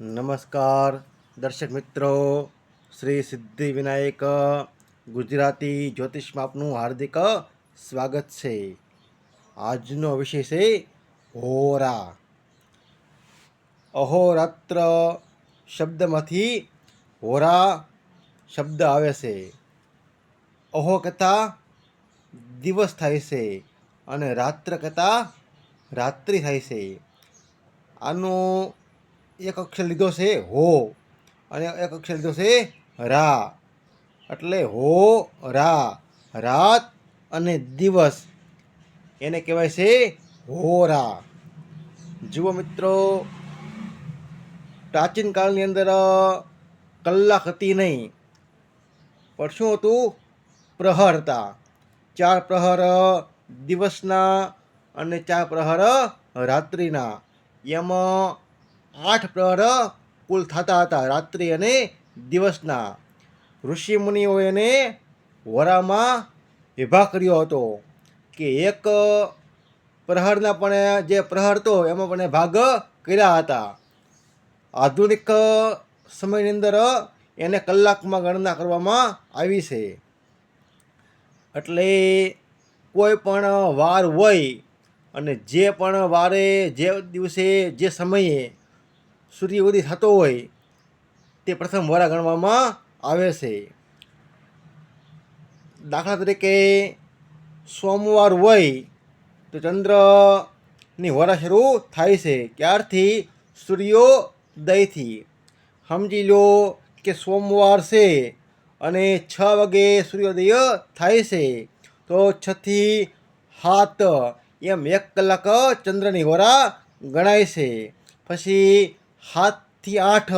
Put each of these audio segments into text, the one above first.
નમસ્કાર, દર્શક મિત્રો. શ્રી સિદ્ધિ વિનાયક, ગુજરાતી જ્યોતિષમાં આપનું હાર્દિક સ્વાગત છે. આજનો વિષય છે હોરા અહોરાત્ર શબ્દમાંથી હોરા શબ્દ આવે છે. અહો કથા દિવસ થાય છે અને રાત્ર કથા રાત્રિ થાય છે. આનો એક અક્ષર લીધો છે હો અને એક અક્ષર લીધો છે રા. એટલે હો, રા, રાત અને દિવસ. એને કહેવાય છે હોરા. જુઓ મિત્રો, પ્રાચીન કાળની અંદર કલાક હતી નહીં, પણ શું હતું? પ્રહર હતા. ચાર પ્રહર દિવસના અને ચાર પ્રહર રાત્રિના. એમાં આઠ પ્રહર કુલ થતા હતા. રાત્રિ અને દિવસના. ઋષિ મુનિઓ એને વરામાં વિભાગ કર્યો હતો કે એક પ્રહરના પણ જે પ્રહર હતો એમાં પણ ભાગ કર્યા હતા. આધુનિક સમયની અંદર એને કલાકમાં ગણના કરવામાં આવી છે. એટલે કોઈ પણ વાર હોય અને જે પણ વારે, જે દિવસે, જે સમયે સૂર્ય ઉદય થતો હોય તે પ્રથમ વરા ગણવામાં આવે છે. દાખલા તરીકે સોમવાર હોય તો ચંદ્રની વરા શરૂ થાય છે. ક્યારથી? સૂર્યોદયથી. સમજી લો કે સોમવાર છે અને છ વાગે સૂર્યોદય થાય છે. તો છથી સાત એમ એક કલાક ચંદ્રની વરા ગણાય છે. પછી સાતથી આઠ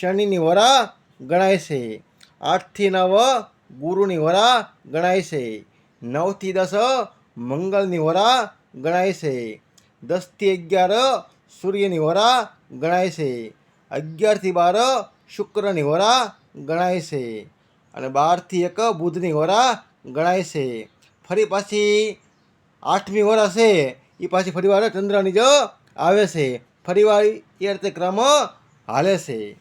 શનિની વરા ગણાય છે. આઠથી નવ ગુરુની વરા ગણાય છે. નવથી દસ મંગળની વરા ગણાય છે. દસથી અગિયાર સૂર્યની વરા ગણાય છે. અગિયારથી બાર શુક્રની વરા ગણાય છે. અને બારથી એક બુધની વરા ગણાય છે. ફરી પાછી આઠમી વરા છે. એ પાછી ફરીવાર ચંદ્રની જ આવે છે. ફરીવાર એ રીતે ક્રમ હાલે છે.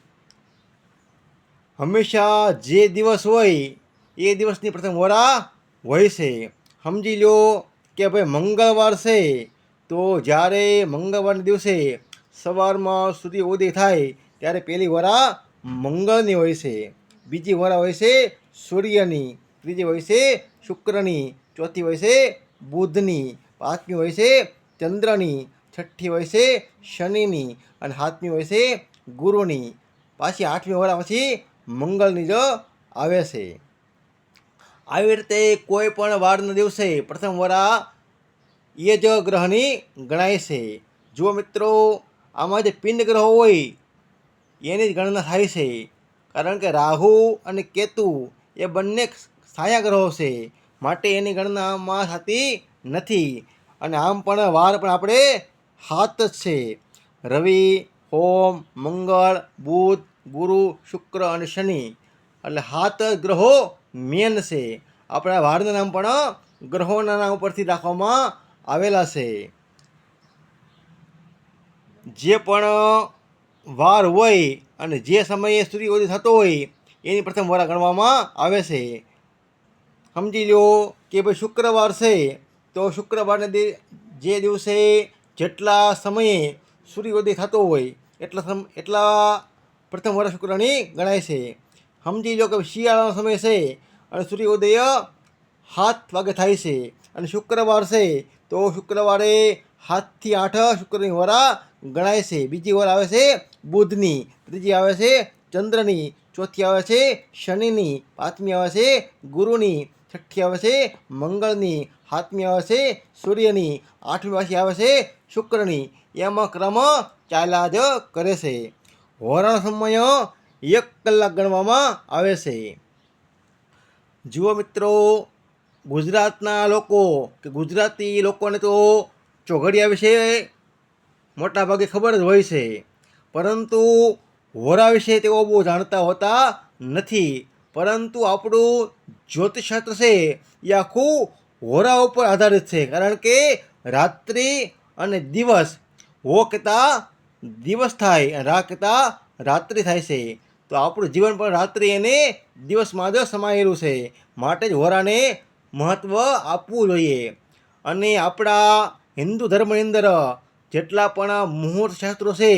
હંમેશા જે દિવસ હોય એ દિવસની પ્રથમ વરા હોય છે. સમજી લો કે ભાઈ મંગળવાર છે, તો જ્યારે મંગળવારના દિવસે સવારમાં સૂર્ય ઉદય થાય, ત્યારે પહેલી વરા મંગળની હોય છે. બીજી વરા હોય છે સૂર્યની, ત્રીજી હોય છે શુક્રની, ચોથી હોય છે બુધની, પાંચમી હોય છે ચંદ્રની છઠ્ઠી હોય છે શનિની અને સાતમી હોય છે ગુરુની. પાછી આઠમી વરા પછી મંગળની જ આવે છે. આવી રીતે કોઈ પણ વારના દિવસે પ્રથમ વરા એ જ ગ્રહની ગણાય છે. જુઓ મિત્રો, આમાં જે પિંડ ગ્રહો હોય, એની જ ગણના થાય છે. કારણ કે રાહુ અને કેતુ એ બંને છાયા ગ્રહો છે. માટે એની ગણનામાં થતી નથી. અને આમ પણ વાર પણ આપણે હાથ છે. રવિ, હોમ, મંગળ, બુધ, ગુરુ, શુક્ર અને શનિ. એટલે હાથ ગ્રહો મેન છે. આપણા વારના નામ પણ ગ્રહોના નામ ઉપરથી રાખવામાં આવેલા છે. જે પણ વાર હોય અને જે સમયે સૂર્યોદય થતો હોય, એની પ્રથમ વાર ગણવામાં આવે છે. સમજી લો કે ભાઈ શુક્રવાર છે, તો શુક્રવારને જે દિવસે જેટલા સમયે સૂર્યોદય થતો હોય, એટલા સમ, એટલા પ્રથમ વર્ષ શુક્રની ગણાય છે. સમજી લો કે શિયાળાનો સમય છે અને સૂર્યોદય સાત વાગે થાય છે અને શુક્રવાર છે, તો શુક્રવારે સાતથી આઠ શુક્રની વરા ગણાય છે. બીજી વાર આવે છે બુધની, ત્રીજી આવે છે ચંદ્રની, ચોથી આવે છે શનિની, પાંચમી આવે છે ગુરુની છઠ્ઠી આવે છે મંગળની સાતમી આવે છે સૂર્યની, આઠમી પાછી આવે શુક્રની, એમાં ક્રમ ચાલ્યા જ કરે છે. હોરાનો સમય એક કલાક ગણવામાં આવે છે. જુઓ મિત્રો, ગુજરાતના લોકો કે ગુજરાતી લોકોને તો ચોઘડિયા વિશે મોટાભાગે ખબર જ હોય છે. પરંતુ હોરા વિશે તેઓ બહુ જાણતા હોતા નથી. પરંતુ આપણું જ્યોતિષશાસ્ત્ર છે એ આખું હોરા ઉપર આધારિત છે. કારણ કે રાત્રિ અને દિવસ હો કહેતા દિવસ થાય અને રાત કહેતા રાત્રિ થાય છે. તો આપણું જીવન પણ રાત્રિ અને દિવસમાં જ સમાયેલું છે. માટે જ હોરાને મહત્ત્વ આપવું જોઈએ. અને આપણા હિન્દુ ધર્મની અંદર જેટલા પણ મુહૂર્ત શાસ્ત્રો છે,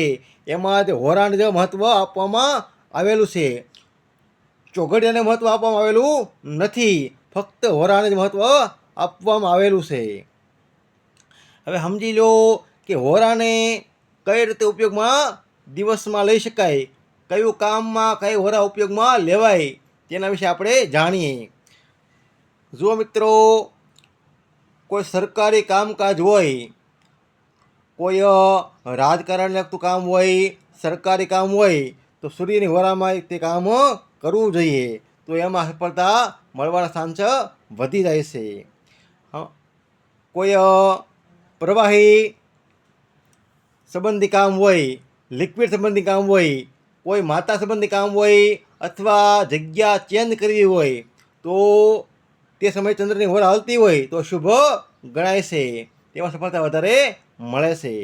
એમાં જ હોરાને જ મહત્ત્વ આપવામાં આવેલું છે. ચોઘડિયાને મહત્ત્વ આપવામાં આવેલું નથી. ફક્ત હોરાને જ મહત્ત્વ આપવામાં આવેલું છે. હવે સમજી લો કે હોરાને કઈ રીતે ઉપયોગમાં દિવસમાં લઈ શકાય, કયું કામમાં કઈ હોરા ઉપયોગમાં લેવાય, તેના વિશે આપણે જાણીએ. જુઓ મિત્રો, કોઈ સરકારી કામકાજ હોય, કોઈ રાજકારણ લગતું કામ હોય, સરકારી કામ હોય, તો સૂર્યની હોરામાં તે કામ કરવું જોઈએ, તો એમાં સફળતા મળવાના ચાન્સ વધી જાય છે. કોઈ પ્રવાહી સંબંધી કામ હોય લિક્વિડ સંબંધી કામ હોય, કોઈ માતા સંબંધી કામ હોય, અથવા જગ્યા ચેન્જ કરવી હોય, તો તે સમયે ચંદ્રની હોળ હાલતી હોય, તો શુભ ગણાય છે. તેમાં સફળતા વધારે મળે છે.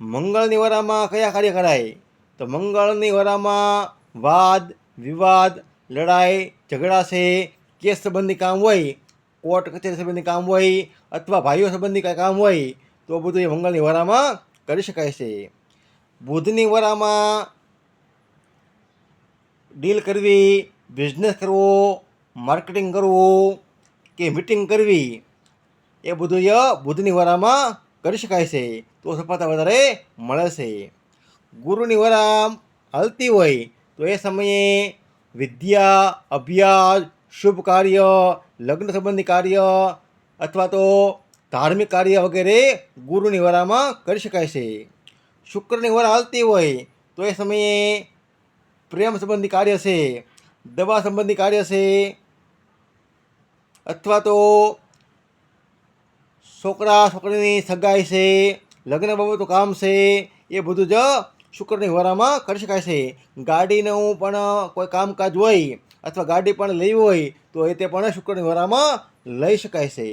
મંગળની વરામાં કયા કાર્ય કરાય? તો મંગળની વરામાં વાદ વિવાદ, લડાઈ, ઝઘડા છે, કેસ સંબંધી કામ હોય, કોર્ટ, કચેરી સંબંધી કામ હોય અથવા ભાઈઓ સંબંધી કાંઈ કામ હોય, તો બધું એ મંગળની વરામાં કરી શકાય છે. બુધની વરામાં ડીલ કરવી બિઝનેસ કરવો માર્કેટિંગ કરવું કે મિટિંગ કરવી, એ બધું ય બુધની વરામાં કરી શકાય છે. તો સફળતા વધારે મળે છે. ગુરુની વરામ હાલતી હોય તો એ સમયે વિદ્યા અભ્યાસ શુભ કાર્ય લગ્ન સંબંધી કાર્ય અથવા તો ધાર્મિક કાર્ય વગેરે ગુરુની વરામાં કરી શકાય છે શુક્રની વરા હાલતી હોય તો એ સમયે પ્રેમ સંબંધી કાર્ય છે દવા સંબંધી કાર્ય છે અથવા તો છોકરા છોકરીની સગાઈ છે લગ્ન બાબતનું કામ છે એ બધું જ શુક્રની વરામાં કરી શકાય છે. ગાડીનું પણ કોઈ કામકાજ હોય અથવા ગાડી પણ લેવી હોય, તો એ તે પણ શુક્રની વરામાં લઈ શકાય છે.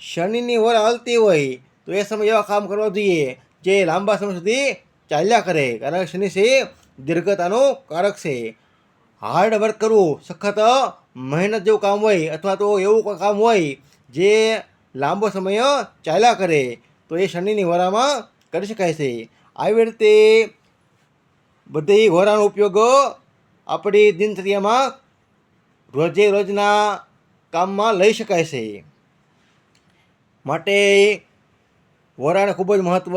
શનિની વર હાલતી હોય, તો એ સમય એવા કામ કરવા જોઈએ જે લાંબા સમય સુધી ચાલ્યા કરે, કારણ કે શનિ છે દીર્ઘતાનું કારક છે. હાર્ડ વર્ક કરવું સખત મહેનત જેવું કામ હોય અથવા તો એવું કોઈ કામ હોય જે લાંબો સમય ચાલ્યા કરે, તો એ શનિની વરામાં કરી શકાય છે. આવી રીતે બધી વરાનો ઉપયોગ આપણી દિનચર્યામાં રોજે રોજના કામમાં લઈ શકાય છે. માટે વરાને ખૂબ જ મહત્ત્વ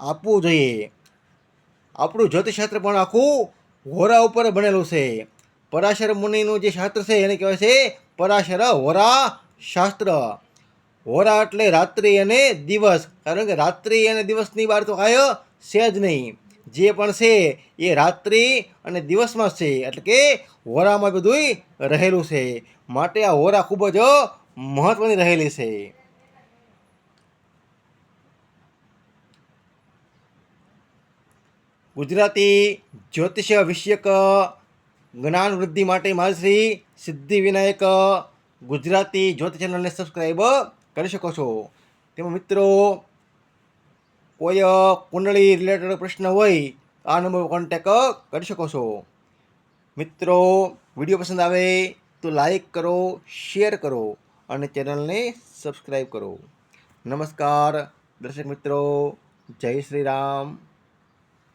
આપવું જોઈએ. આપણું જ્યોતિષશાસ્ત્ર પણ આખું હોરા ઉપર બનેલું છે. પરાશર મુનિનું જે શાસ્ત્ર છે એને કહેવાય છે પરાશર હોરા શાસ્ત્ર હોરા એટલે રાત્રિ અને દિવસ. કારણ કે રાત્રિ અને દિવસની વાર તો કાંઈ છે જ નહીં. જે પણ છે એ રાત્રિ અને દિવસમાં છે. એટલે કે હોરામાં બધુંય રહેલું છે. માટે આ હોરા ખૂબ જ મહત્ત્વની રહેલી છે. ગુજરાતી જ્યોતિષ વિષયક જ્ઞાન વૃદ્ધિ માટે મારી સિદ્ધિ વિનાયક ગુજરાતી જ્યોતિષ ચેનલને સબસ્ક્રાઈબ કરી શકો છો. તેમાં મિત્રો કોઈ કુંડળી રિલેટેડ પ્રશ્ન હોય આ નંબર કોન્ટેક કરી શકો છો. મિત્રો વીડિયો પસંદ આવે તો લાઈક કરો શેર કરો અને ચેનલને સબસ્ક્રાઈબ કરો. નમસ્કાર, દર્શક મિત્રો, જય શ્રી રામ.